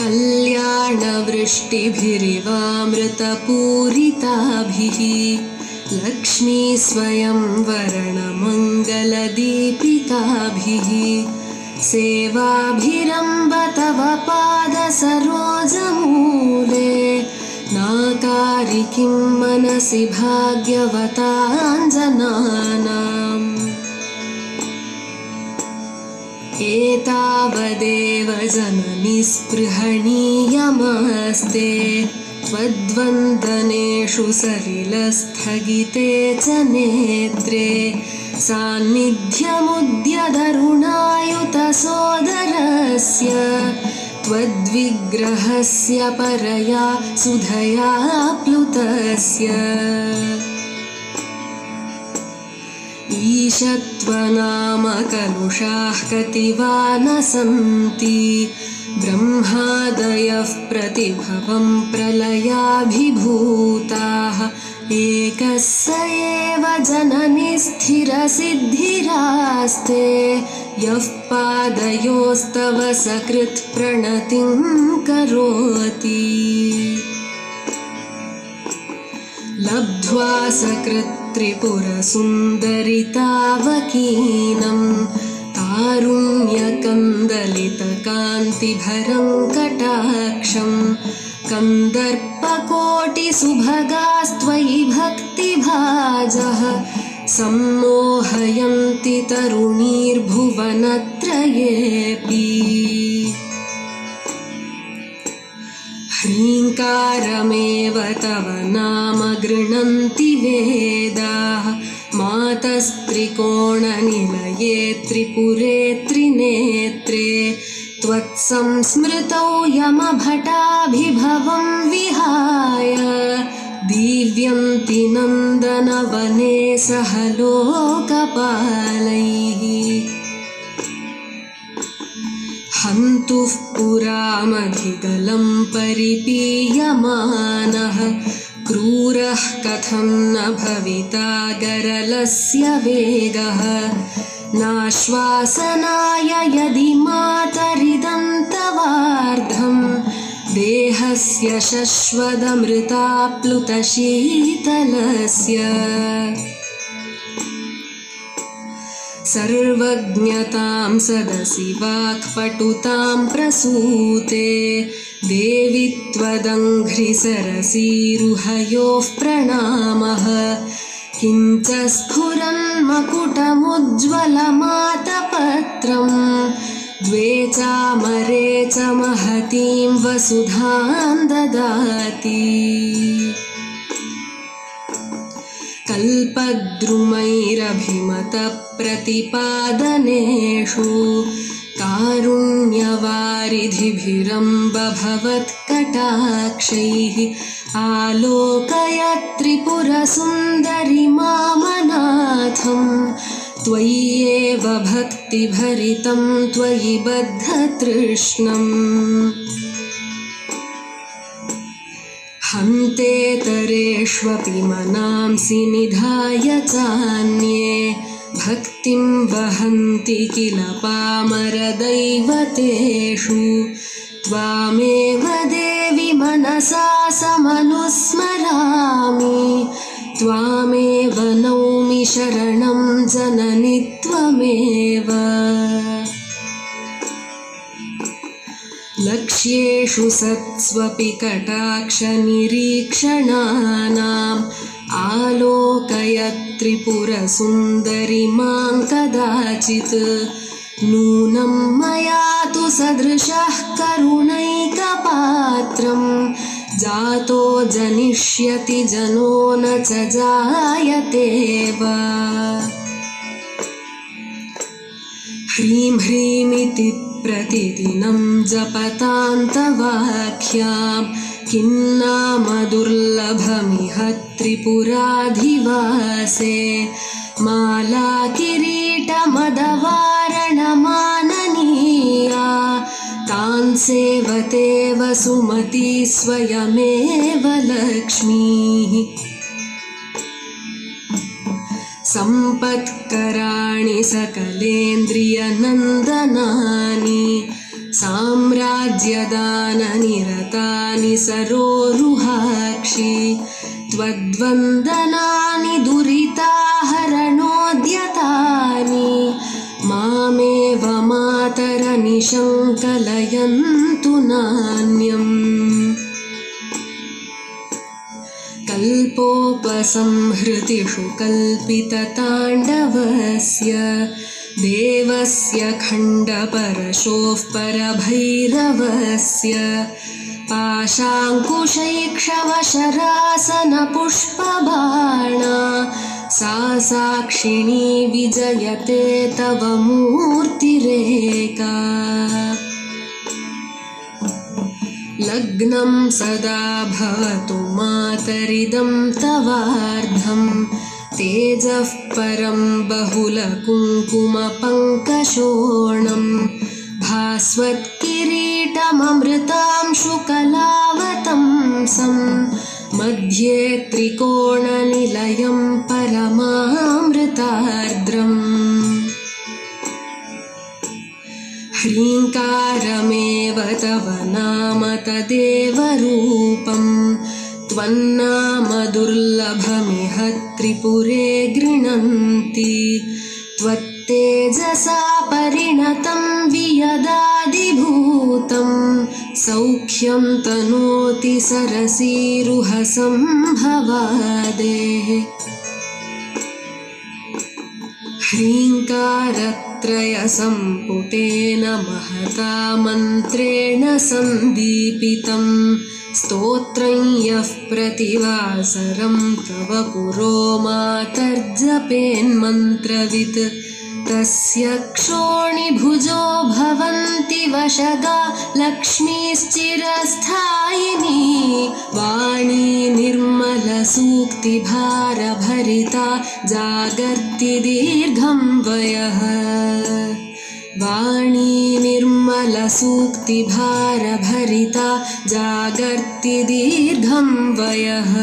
कल्याणवृष्टिभिरिवामृतपूरिताभिः लक्ष्मी स्वयं वरणमङ्गलदीपिताभिः सेवाभिरम्ब तव पादसरोजमूले नाकारि किं मनसि भाग्यवताञ्जनानाम् एतावदेव जननि स्पृहणीयमस्ते त्वद्वन्दनेषु सलिलस्थगिते च नेत्रे सान्निध्यमुद्यदरुणायुतसोदरस्य त्वद्विग्रहस्य परया सुधया प्लुतस्य ईशत्वनामकलुषाः कति वा न सन्ति ब्रह्मादयः प्रतिभवं प्रलयाभिभूताः। एकः स एव जननि स्थिरसिद्धिरास्ते। यः पादयोस्तव सकृत्प्रणतिं करोति। लब्ध्वा सकृत्त्रिपुरसुन्दरितावकीनं तारुण्यकन्दलितकान्तिभरं कटाक्षं कन्दर्पकोटिसुभगास्त्वयि भक्तिभाजः सम्मोहयन्ति तरुणीर्भुवनत्रयेऽपि ह्रीङ्कारमेव तव नाम गृह्णन्ति वेदाः। मातस्त्रिकोणनिलये त्रिपुरे त्रिनेत्रे। त्वत्संस्मृतौ यमभटाभिभवं विहाय। दीव्यन्ति नन्दनवने सह लोकपालैः हन्तुः पुरामधिगलं परिपीयमानः। क्रूरः कथं न भविता गरलस्य वेगः। नाश्वासनाय यदि मातरिदन्तवार्धं देहस्य शश्वदमृताप्लुतशीतलस्य सर्वज्ञतां सदसि वाक्पटुतां प्रसूते। देवि त्वदङ्घ्रिसरसीरुहयोः प्रणामः। किञ्च स्फुरन्मकुटमुज्ज्वलमातपत्रं द्वे चामरे च महतीं वसुधां ददाति कल्पद्रुमैरभिमतप्रतिपादनेषु कारुण्यवारिधिभिरम्बभवत्कटाक्षैः आलोकय त्रिपुरसुन्दरि मामनाथं त्वय्येव भक्तिभरितं त्वयि बद्धतृष्णम् हन्तेतरेष्वपि मनांसि निधाय चान्ये। भक्तिं वहन्ति किल पामरदैवतेषु। त्वामेव देवि मनसा समनुस्मरामि। त्वामेव नौमि शरणं जननि त्वमेव लक्ष्येषु सत्स्वपि कटाक्षनिरीक्षणानाम् आलोकय त्रिपुरसुन्दरि मां कदाचित् नूनं मया तु सदृशः करुणैकपात्रं जातो जनिष्यति जनो न च जायते वा ह्रीं ह्रीमिति प्रतिदिनं जपतान्तवाख्यां किं नाम दुर्लभमिह त्रिपुराधिवासे? माला किरीटमदवारणमाननीया। तान् सेवते वसुमती स्वयमेव लक्ष्मीः सम्पत्कराणि सकलेन्द्रियनन्दनानि साम्राज्यदाननिरतानि सरोरुहाक्षि त्वद्वन्दनानि दुरिताहरणोद्यतानि मामेव मातरनिशङ्कलयन्तु नान्यम् कल्पोपसंहृतिषु कल्पितताण्डवस्य देवस्य खण्डपरशोः परभैरवस्य पाशाङ्कुशैक्षवशरासनपुष्पबाणा सा साक्षिणी विजयते तव मूर्तिरेका लग्नं सदा भवतु मातरिदं तवार्धं। तेजः परं बहुलकुङ्कुमपङ्कशोणं। भास्वत्किरीटममृतां शुकलावतंसं मध्ये त्रिकोणनिलयं परमामृतार्द्रम् ह्रीङ्कारमेव तव नाम तदेव रूपं त्वन्नाम दुर्लभमिह त्रिपुरे गृह्णन्ति। त्वत्तेजसा परिणतं वियदादिभूतं सौख्यं तनोति सरसीरुहसम्भवादेः ह्रीङ्कारत्रयसम्पुटेन महता मन्त्रेण सन्दीपितं। स्तोत्रं यः प्रतिवासरं तव पुरो मातर्जपेन्मन्त्रवित् तस्य क्षोणिभुजो भवन्ति वशगा लक्ष्मीश्चिरस्थायिनी। वाणी निर्मलसूक्तिभारभरिता जागर्ति दीर्घं वयः। वाणी निर्मलसूक्तिभारभरिता जागर्ति दीर्घं वयः